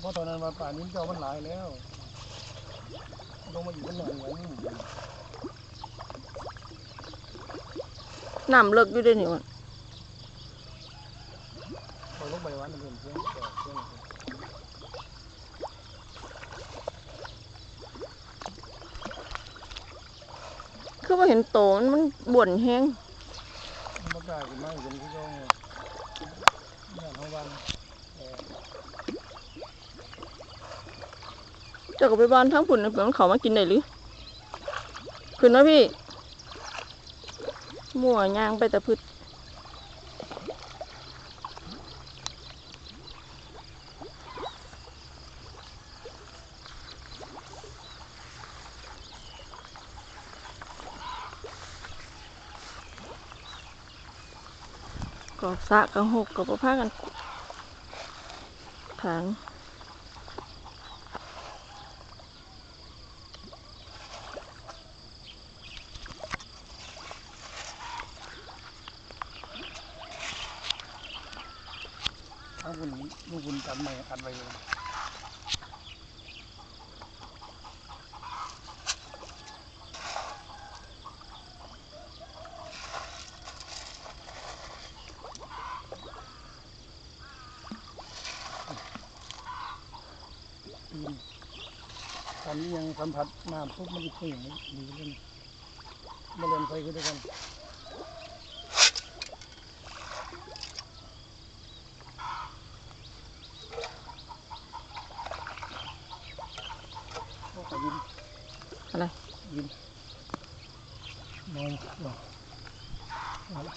เพราะตอนนั้นมาป่านี้เจ้ามันหลายแล้วลงมาอยู่กันหน่อยอย่างนี้น้ำเลิกอยู่เด้วยนี่มันพอลงไปวันเริ่มเสียงแตกเสียงคือว่าเห็นโตมันมันบ่นแห้งมันบ่กล้าขึ้นมาอยู่บนที่เขาเนี่ยเขาวันเอ่อ เจ้าก็ไปบ้านทั้งผุนนเผื่อมันเขามากินได้หรือขึ้นนะพี่ มั่วยางไปแต่พืชกอกสะกระหกกับผ้ากันถาง ทางคุณลูกคุณกันใหม่อัดไว้เลยตอนนี้ยังสัมผัสน้ำปุ๊บมันจะขึ้นอย่างดีเล่นมาเล่นไฟขึ้นด้วยกัน โอ้ขอ ยินอะไรยินมองมองเอาละ